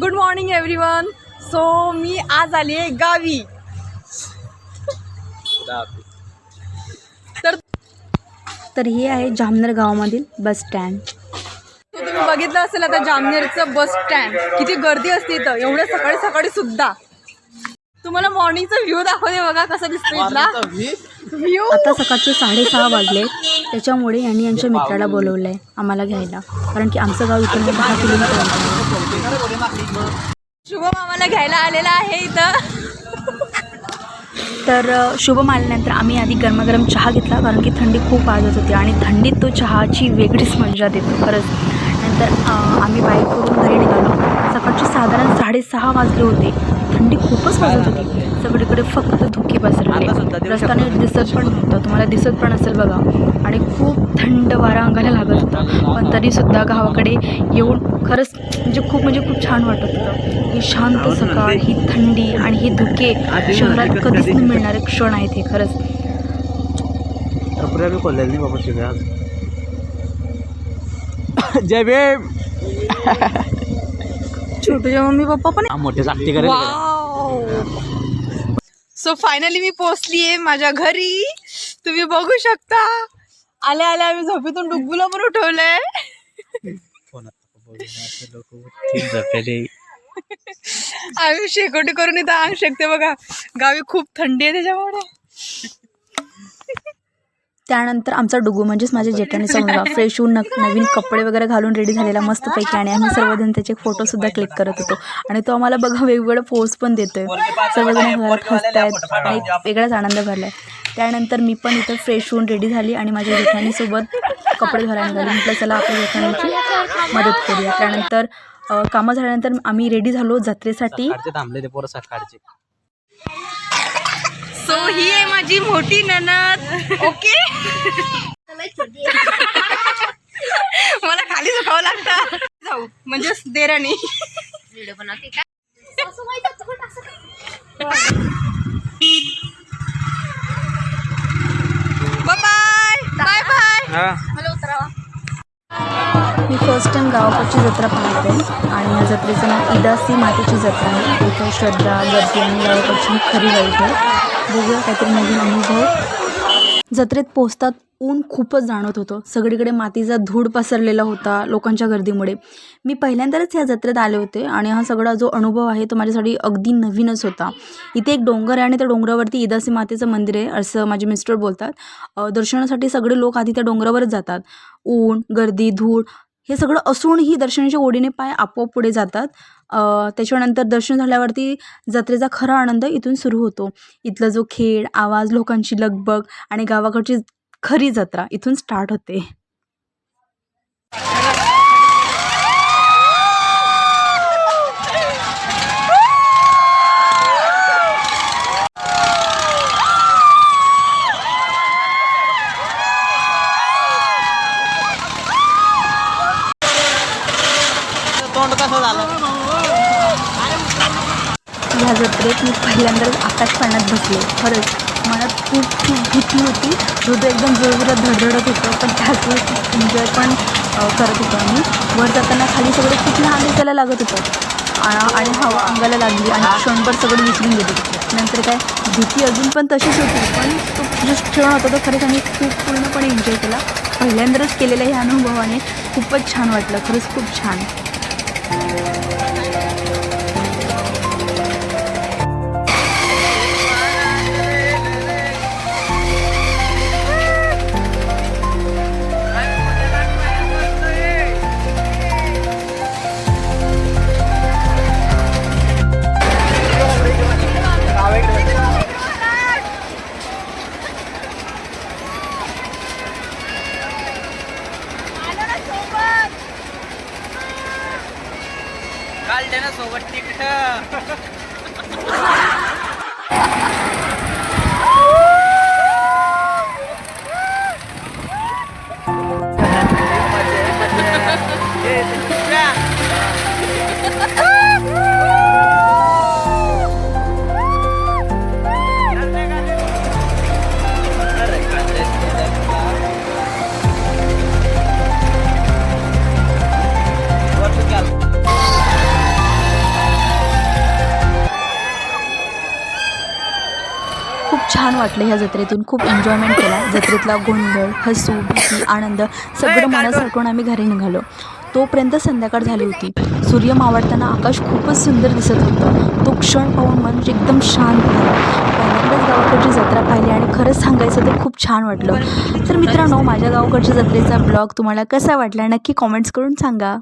Good morning everyone so मी आज आली आहे गावी. तर तर हे आहे जामनेर गावामधील बस स्टँड तो तुम्ही बघितलं असेल आता जामनेरचं बस स्टँड किती गर्दी असते इथं. एवढ्या सकाळी सकाळी सुद्धा. तुम्हाला मॉर्निंगचा व्ह्यू दाखवते बघा कसा दिसतो इथला. व्ह्यू आता सकाळचे साडेसहा वाजले. त्याच्यामुळे यांनी यांच्या मित्राला बोलवलं आहे आम्हाला घ्यायला. कारण की आमचं गाव इथून दहा किलोमीटर. शुभम आम्हाला घ्यायला आलेला आहे इथं. तर शुभम आल्यानंतर आम्ही आधी गरमागरम चहा घेतला कारण की थंडी खूप वाजत होती आणि थंडीत तो चहाची वेगळीच मजा देतो खरंच. नंतर आम्ही बाईकवरून घरी निघालो. सकाळचे साधारण साडेसहा वाजले होते. थंडी खूपच वाजत होती. सगळीकडे फक्त धुके पसरले रस्त्याने दिसत पण नव्हतं. तुम्हाला दिसत पण असेल बघा. आणि खूप थंड वारा अंगाला लागत होता. पण तरीसुद्धा गावाकडे येऊन खरंच म्हणजे खूप म्हणजे खूप छान वाटत होतं. ही शांत सकाळ ही थंडी आणि ही धुके शहरात कधीच नाही मिळणारे क्षण आहेत हे खरंच. जय भीम. छोटूच्या मम्मी पप्पा पण मोठे सो फायनली मी पोचलीये माझ्या घरी. तुम्ही बघू शकता. आल्या आल्या आम्ही झोपेतून डुग्गूला पण उठवलंय आम्ही शेकोटी करून इथं अंग शकते बघा. गावी खूप थंडी आहे त्याच्यामुळे. त्यानंतर आमचा डुगू म्हणजेच माझ्या जेठाणीचा मुलगा फ्रेश होऊन नवीन कपडे वगैरे घालून रेडी झालेला मस्तपैकी आणि आम्ही सर्वजण त्याचे फोटोसुद्धा क्लिक करत होतो. आणि तो आम्हाला बघा वेगवेगळे पोस्ट पण देतोय. सर्वजण घरात हसतायत आणि एक वेगळाच आनंद भरला आहे त्यानंतर मी पण इथं फ्रेश होऊन रेडी झाली आणि माझ्या जेठाणीसोबत कपडे घालायला निघाली म्हटलं चला आपल्या जेठाणीची मदत करूया. त्यानंतर कामं झाल्यानंतर आम्ही रेडी झालो जत्रेसाठी सकाळचे थांबले ते पोरं सकाळचे सो ही आहे माझी मोठी ननद. ओके? मला खाली झुकावं लागतं. जाऊ. म्हणजे देराणी. बाय बाय बाय मी फर्स्ट टाइम गावाकडची जत्रा पाहते आणि या जत्रेचं नाव इदासी मातेची जत्रा आहे. इथं श्रद्धा गर्दी आणि गावाकडची खरी वाईट आहे बघूया काहीतरी नवीन अनुभव. जत्रेत पोचतात ऊन खूपच जाणवत होतं. सगळीकडे मातीचा धूळ पसरलेला होता लोकांच्या गर्दीमुळे. मी पहिल्यांदाच ह्या जत्रेत आले होते आणि हा सगळा जो अनुभव आहे तो माझ्यासाठी अगदी नवीनच होता. इथे एक डोंगर आहे आणि त्या डोंगरावरती इदासी मातेचं मंदिर आहे असं माझे मिस्टर बोलतात. दर्शनासाठी सगळे लोक आधी त्या डोंगरावरच जातात. ऊन गर्दी धूळ हे सगळं असूनही दर्शनाच्या ओढीने पाय आपोआप पुढे जातात. त्याच्यानंतर दर्शन झाल्यावरती जत्रेचा खरा आनंद इथून सुरू होतो. इथला जो खेळ आवाज लोकांची लगबग आणि गावाकडची खरी जत्रा इथून स्टार्ट होते. तोंड कसं झालं? ह्या जत्रेत मी पहिल्यांदाच आकाश पाण्यात बसले. खरंच मनात खूप खूप भीती होती. हृदय एकदम जोरजोरात धडधडत होतं पण त्याच वेळेस खूप एन्जॉय पण करत होतो आम्ही. वर जाताना खाली सगळं खूप लहान दिसायला लागत होतं. आणि हवा अंगाला लागली आणि क्षणभर सगळं विसरून गेले. नंतर काय भीती अजून पण तशीच होती पण तो जो क्षण होता तो खरंच आम्ही खूप पूर्णपणे एन्जॉय केला. पहिल्यांदाच केलेल्या ह्या अनुभवाने खूपच छान वाटलं. खरंच खूप छान. 頑張れ! काल त्यानं सोबत तिकट Yeah. छान वाटलं ह्या जत्रेतून. खूप एन्जॉयमेंट केला. जत्रेतला गोंधळ हसू भीती आनंद सगळं मनासारखं आम्ही घरी निघालो. तोपर्यंत संध्याकाळ झाली होती. सूर्य मावळताना आकाश खूपच सुंदर दिसत होतं. तो क्षण पाहून मन एकदम शांत झालं. पहिल्यांदाच गावाकडची जत्रा पाहिली आणि खरंच सांगायचं तर खूप छान वाटलं. तर मित्रांनो माझ्या गावाकडच्या जत्रेचा ब्लॉग तुम्हाला कसा वाटला नक्की कॉमेंट्स करून सांगा.